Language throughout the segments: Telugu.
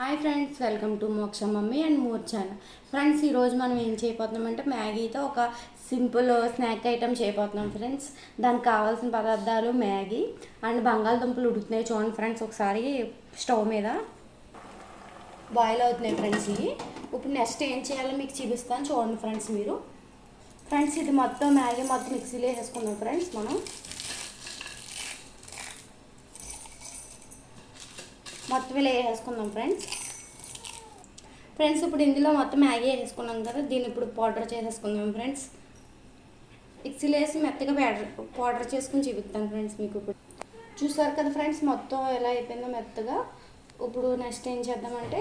Hi friends welcome to Moksha mummy and more channel. Friends ఈరోజు మనం ఏం చేయబోతున్నామంటే మ్యాగీతో ఒక సింపుల్ స్నాక్ ఐటమ్ చేయబోతున్నాం ఫ్రెండ్స్. దానికి కావాల్సిన పదార్థాలు మ్యాగీ అండ్ బంగాళదుంపలు ఉడుకుతున్నాయి చూడండి ఫ్రెండ్స్ ఒకసారి స్టవ్ మీద బాయిల్ అవుతున్నాయి ఫ్రెండ్స్ ఇవి. ఇప్పుడు నెక్స్ట్ ఏం చేయాలో మీకు చూపిస్తాను చూడండి ఫ్రెండ్స్ మీరు. ఫ్రెండ్స్ ఇది మొత్తం మ్యాగీ మొత్తం మిక్సీలో వేసుకుందాం ఫ్రెండ్స్ మనం. మొత్తం ఇలా వేసుకుందాం ఫ్రెండ్స్. ఫ్రెండ్స్ ఇప్పుడు ఇందులో మొత్తం మ్యాగీ వేసుకున్నాం కదా దీన్ని ఇప్పుడు పౌడర్ చేసేసుకుందాం ఫ్రెండ్స్. మిక్సీలో వేసి మెత్తగా పౌడర్ పౌడర్ చేసుకుని చూపిస్తాను ఫ్రెండ్స్ మీకు ఇప్పుడు. చూసారు కదా ఫ్రెండ్స్ మొత్తం ఎలా అయిపోయిందో మెత్తగా. ఇప్పుడు నెక్స్ట్ ఏం చేద్దామంటే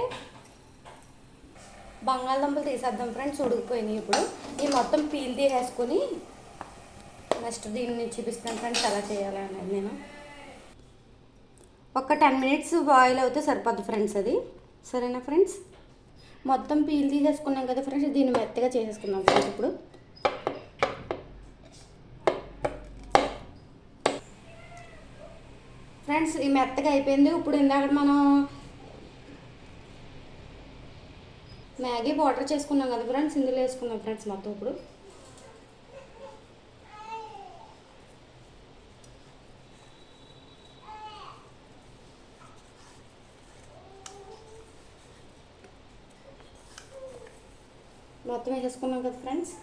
బంగాళదుంపలు తీసేద్దాం ఫ్రెండ్స్ ఉడికిపోయినాయి ఇప్పుడు. ఈ మొత్తం పీల్ తీసేసుకొని నెక్స్ట్ దీన్ని చూపిస్తాను ఫ్రెండ్స్ ఎలా చేయాలి అనేది నేను. ఒక టెన్ మినిట్స్ బాయిల్ అవుతే సరిపోద్ది ఫ్రెండ్స్ అది. సరేనా ఫ్రెండ్స్ మొత్తం పీల్ తీసేసుకున్నాం కదా ఫ్రెండ్స్ దీన్ని మెత్తగా చేసేసుకుందాం ఫ్రెండ్స్ ఇప్పుడు. ఫ్రెండ్స్ ఈ మెత్తగా అయిపోయింది. ఇప్పుడు ఇందాక మనం మ్యాగీ వాటర్ చేసుకున్నాం కదా ఫ్రెండ్స్ ఇందులో వేసుకున్నాం ఫ్రెండ్స్ మొత్తం ఇప్పుడు. మొత్తం వేసేసుకున్నాం కదా ఫ్రెండ్స్?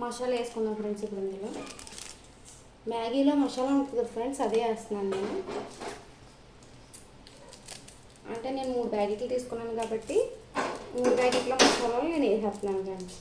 మసాలా వేసుకుందాం ఫ్రెండ్స్ ఇప్పుడు ఇందులో. మ్యాగీలో మసాలా ఉంటుంది కదా ఫ్రెండ్స్ అదే వేస్తున్నాను నేను. అంటే నేను మూడు బ్యాగీలు తీసుకున్నాను కాబట్టి మూడు ప్యాకెట్ల మసాలాలు నేను వేసేస్తున్నాను ఫ్రెండ్స్.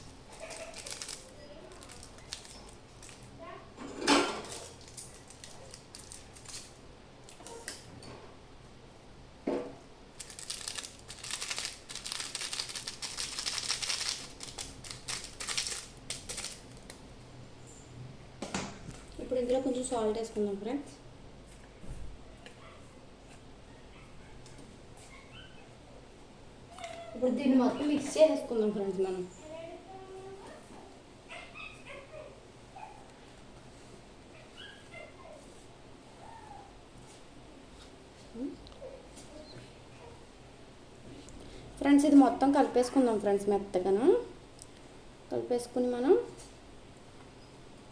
ఇప్పుడు ఇందులో కొంచెం సాల్ట్ వేసుకుందాం ఫ్రెండ్స్. ఇప్పుడు దీన్ని మొత్తం మిక్స్ చేసేసుకుందాం ఫ్రెండ్స్ మనం. ఫ్రెండ్స్ ఇది మొత్తం కలిపేసుకుందాం ఫ్రెండ్స్ మెత్తగాను. కలిపేసుకుని మనం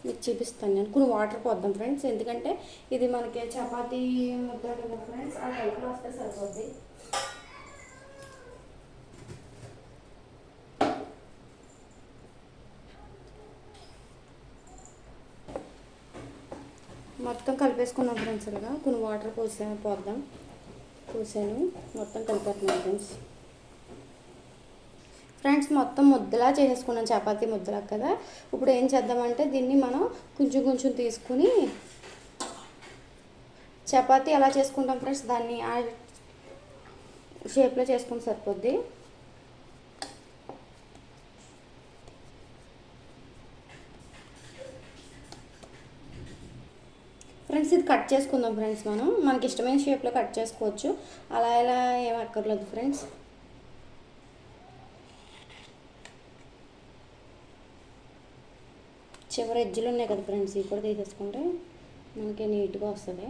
మీకు చూపిస్తాను నేను. కొన్ని వాటర్ పోద్దాం ఫ్రెండ్స్ ఎందుకంటే ఇది మనకి చపాతీ ముద్ద కదా ఫ్రెండ్స్ ఆ టైప్లో వస్తే సరిపోద్ది. మొత్తం కలిపేసుకున్నాం ఫ్రెండ్స్ ఇలాగా కొన్ని వాటర్ పోసాను పోద్దాం. పోసాను. మొత్తం కలిపేస్తున్నాం ఫ్రెండ్స్ ఫ్రెండ్స్ మొత్తం ముద్దలా చేసేసుకున్నాం. చపాతీ ముద్దలా కదా. ఇప్పుడు ఏం చేద్దామంటే దీన్ని మనం కొంచెం కొంచెం తీసుకుని చపాతీ ఎలా చేసుకుంటాం ఫ్రెండ్స్ దాన్ని ఆ షేప్లో చేసుకుని సరిపోద్ది. ఫ్రెండ్స్ ఇది కట్ చేసుకుందాం ఫ్రెండ్స్ మనం. మనకి ఇష్టమైన షేప్లో కట్ చేసుకోవచ్చు. అలా ఎలా ఏం అక్కర్లేదు ఫ్రెండ్స్. చివరి ఎజ్జులు ఉన్నాయి కదా ఫ్రెండ్స్ ఇవి కూడా తీసేసుకుంటే మనకి నీట్గా వస్తుంది.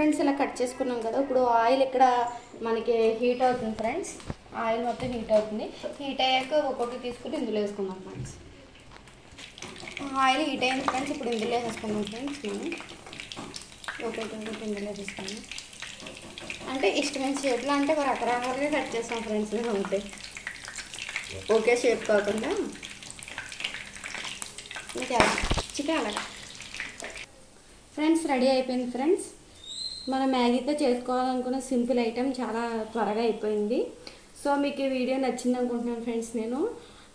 ఫ్రెండ్స్ ఇలా కట్ చేసుకున్నాం కదా ఇప్పుడు ఆయిల్ ఇక్కడ మనకి హీట్ అవుతుంది ఫ్రెండ్స్ ఆయిల్ మొత్తం హీట్ అవుతుంది. హీట్ అయ్యాక ఒక్కొక్కటి తీసుకుని ఇందులో వేసుకుందాం ఫ్రెండ్స్ ఆయిల్ హీట్ అయింది ఫ్రెండ్స్ ఇప్పుడు ఇందులో వేసేసుకుందాం ఫ్రెండ్స్ మేము ఒక్కొక్కటి ఒకటి ఇందులో వేసేసుకుందాం. అంటే ఇష్టమైన షేప్లో అంటే ఒక రకరకాలుగా కట్ చేస్తాం ఫ్రెండ్స్ అంతే. ఒకే షేప్ కాకుండా. ఇంకా చికెన్ అలాగా. ఫ్రెండ్స్ రెడీ అయిపోయింది ఫ్రెండ్స్ మనం మ్యాగీతో చేసుకోవాలనుకున్న సింపుల్ ఐటెం చాలా త్వరగా అయిపోయింది. సో మీకు ఈ వీడియో నచ్చింది అనుకుంటున్నాను ఫ్రెండ్స్ నేను.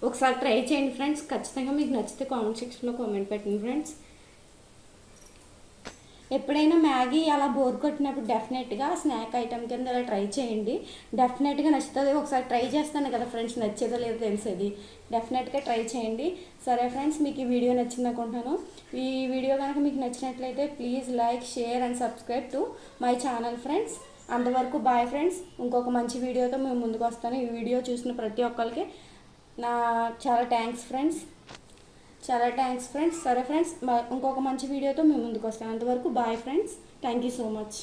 ఒకసారి ట్రై చేయండి ఫ్రెండ్స్. ఖచ్చితంగా మీకు నచ్చితే కామెంట్ సెక్షన్లో కామెంట్ పెట్టండి ఫ్రెండ్స్. ఎప్పుడైనా మ్యాగీ అలా బోర్ కొట్టినప్పుడు డెఫినెట్గా స్నాక్ ఐటమ్ కింద అలా ట్రై చేయండి. డెఫినెట్గా నచ్చుతుంది. ఒకసారి ట్రై చేస్తాను కదా ఫ్రెండ్స్ నచ్చేదో లేదో తెలిసేది. డెఫినెట్గా ట్రై చేయండి. సరే ఫ్రెండ్స్ మీకు ఈ వీడియో నచ్చింది అనుకుంటున్నాను. ఈ వీడియో కనుక మీకు నచ్చినట్లయితే please like share and subscribe to my channel friends. అంతవరకు బాయ్ ఫ్రెండ్స్. ఇంకొక మంచి వీడియోతో మేము ముందుకు వస్తాను. ఈ వీడియో చూసిన ప్రతి ఒక్కరికి నా చాలా థ్యాంక్స్ ఫ్రెండ్స్. చాలా థ్యాంక్స్ ఫ్రెండ్స్ సరే ఫ్రెండ్స్ ఇంకొక మంచి వీడియోతో మేము ముందుకు వస్తాం అంతవరకు bye friends thank you so much